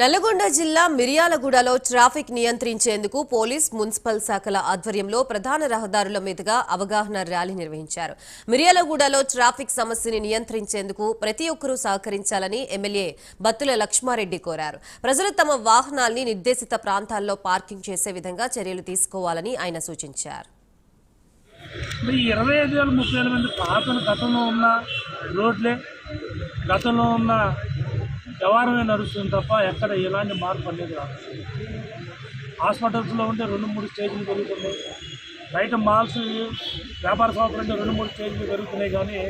నల్లగొండ జిల్లా మిర్యాలగూడలో ట్రాఫిక్ నియంత్రించేందుకు పోలీస్ మున్సిపల్ శాఖల ఆధ్వర్యంలో ప్రధాన రహదారుల మీదుగా అవగాహన ర్యాలీ నిర్వహించారు. మిర్యాలగూడలో ట్రాఫిక్ సమస్యని నియంత్రించేందుకు ప్రతి ఒక్కరూ సహకరించాలని ఎమ్మెల్యే బత్తుల లక్ష్మారెడ్డి కోరారు. ప్రజలు తమ వాహనాల్ని నిర్దేశిత ప్రాంతాల్లో పార్కింగ్ చేసే విధంగా చర్యలు తీసుకోవాలని ఆయన సూచించారు. ఇరవై ఐదు వేల ముప్పై వేల మంది పాతలు గతంలో ఉన్న రోడ్లే గతంలో ఉన్న వ్యవహారమే నడుస్తుంది తప్ప ఎక్కడ ఎలాంటి మార్పు అనేది రాదు. హాస్పిటల్స్లో ఉంటే రెండు మూడు స్టేజ్లు పెరుగుతున్నాయి బయట మాల్స్ వ్యాపార సంస్థలు అంటే రెండు మూడు స్టేజ్లు పెరుగుతున్నాయి కానీ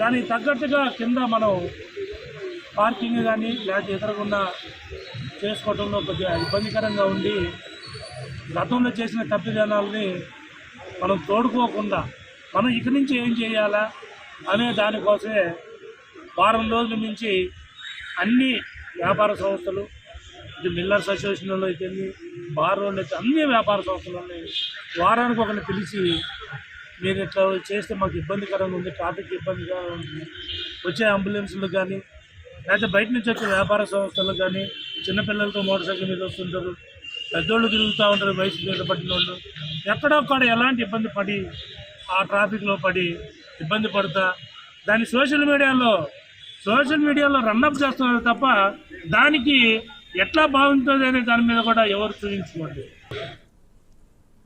దానికి తగ్గట్టుగా కింద మనం పార్కింగ్ కానీ లేకపోతే ఇతరకుండా చేసుకోవడంలో కొద్దిగా ఇబ్బందికరంగా ఉండి గతంలో చేసిన తప్పిదనాలని మనం తోడుకోకుండా మనం ఇక్కడి నుంచి ఏం చేయాలా అనే దానికోసమే వారం రోజుల నుంచి అన్ని వ్యాపార సంస్థలు ఇది మిల్లర్స్ అసోసియేషన్లో అయితే బార్ అయితే అన్ని వ్యాపార ఉన్నాయి. వారానికి ఒకరిని పిలిచి మీరు ఇట్లా చేస్తే మాకు ఇబ్బందికరంగా ఉంది ట్రాఫిక్ ఇబ్బందిగా ఉంది వచ్చే అంబులెన్స్లు కానీ లేకపోతే బయట నుంచి వచ్చే వ్యాపార సంస్థలు కానీ చిన్నపిల్లలతో మోటార్ సైకిల్ మీద వస్తుంటారు పెద్దోళ్ళు తిరుగుతూ ఉంటారు వయసు మీద పట్టిన వాళ్ళు. ఎక్కడొక్కడ ఎలాంటి ఇబ్బంది పడి ఆ ట్రాఫిక్లో పడి ఇబ్బంది పడతా దాన్ని సోషల్ మీడియాలో సోషల్ మీడియాలో రన్అప్ చేస్తున్నారు తప్ప దానికి ఎట్లా బాగుంటుంది అనే దాని మీద కూడా ఎవరు చూపించుకోండి